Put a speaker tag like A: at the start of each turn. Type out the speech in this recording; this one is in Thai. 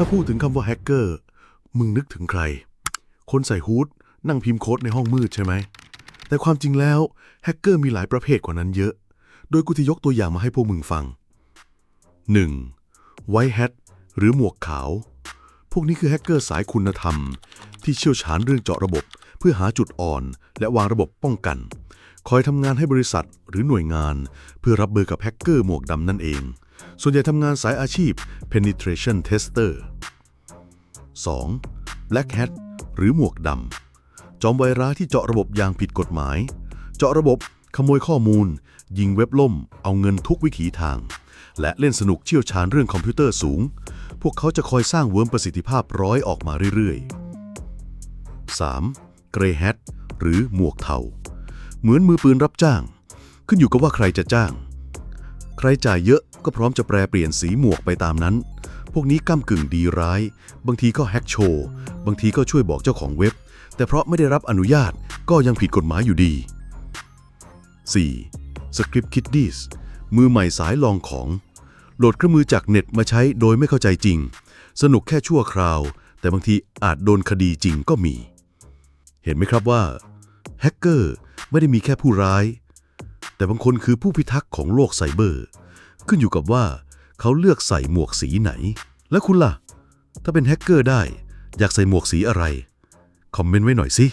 A: ถ้าพูดถึงคำว่าแฮกเกอร์ มึงนึกถึงใคร คนใส่ฮูดนั่งพิมพ์โค้ดในห้องมืดใช่ไหม แต่ความจริงแล้วแฮกเกอร์มีหลายประเภทกว่านั้นเยอะ โดยกูจะยกตัวอย่างมาให้พวกมึงฟัง 1. ไวท์แฮทหรือหมวกขาว พวกนี้คือแฮกเกอร์สายคุณธรรม ที่เชี่ยวชาญเรื่องเจาะระบบ เพื่อหาจุดอ่อน และวางระบบป้องกัน คอยทำงานให้บริษัทหรือหน่วยงาน เพื่อรับเบอร์กับแฮกเกอร์หมวกดำนั่นเอง ส่วนใหญ่ทำงานสายอาชีพ penetration tester 2. Black Hat หรือหมวกดำ จอมไวร้ายที่เจาะระบบอย่างผิดกฎหมาย เจาะระบบ ขโมยข้อมูล ยิงเว็บล่ม เอาเงินทุกวิถีทาง และเล่นสนุกเชี่ยวชาญเรื่องคอมพิวเตอร์สูง พวกเขาจะคอยสร้างเวิร์มประสิทธิภาพร้อยออกมาเรื่อยๆ 3. เกรย์แฮทหรือหมวกเทา เหมือนมือปืนรับจ้าง ขึ้นอยู่กับว่าใครจะจ้าง ใครจ่ายเยอะก็พร้อมจะแปรเปลี่ยนสีหมวกไปตามนั้น พวกนี้ก้ากึ่งดีร้าย บางทีก็แฮกโชว์บางทีก็ช่วยบอกเจ้าของเว็บ แต่เพราะไม่ได้รับอนุญาตก็ยังผิดกฎหมายอยู่ดี 4. Script Kiddies มือใหม่สายลองของ โหลดเครื่องมือจากเน็ตมาใช้โดยไม่เข้าใจจริง สนุกแค่ชั่วคราว แต่บางทีอาจโดนคดีจริงก็มี เห็นไหมครับว่าแฮกเกอร์ ไม่ได้มีแค่ผู้ร้าย แต่บางคนคือผู้พิทักษ์ของโลกไซเบอร์ ขึ้นอยู่กับว่าเขาเลือกใส่หมวกสีไหน และคุณล่ะ ถ้าเป็นแฮกเกอร์ได้ อยากใส่หมวกสีอะไร คอมเมนต์ไว้หน่อยสิ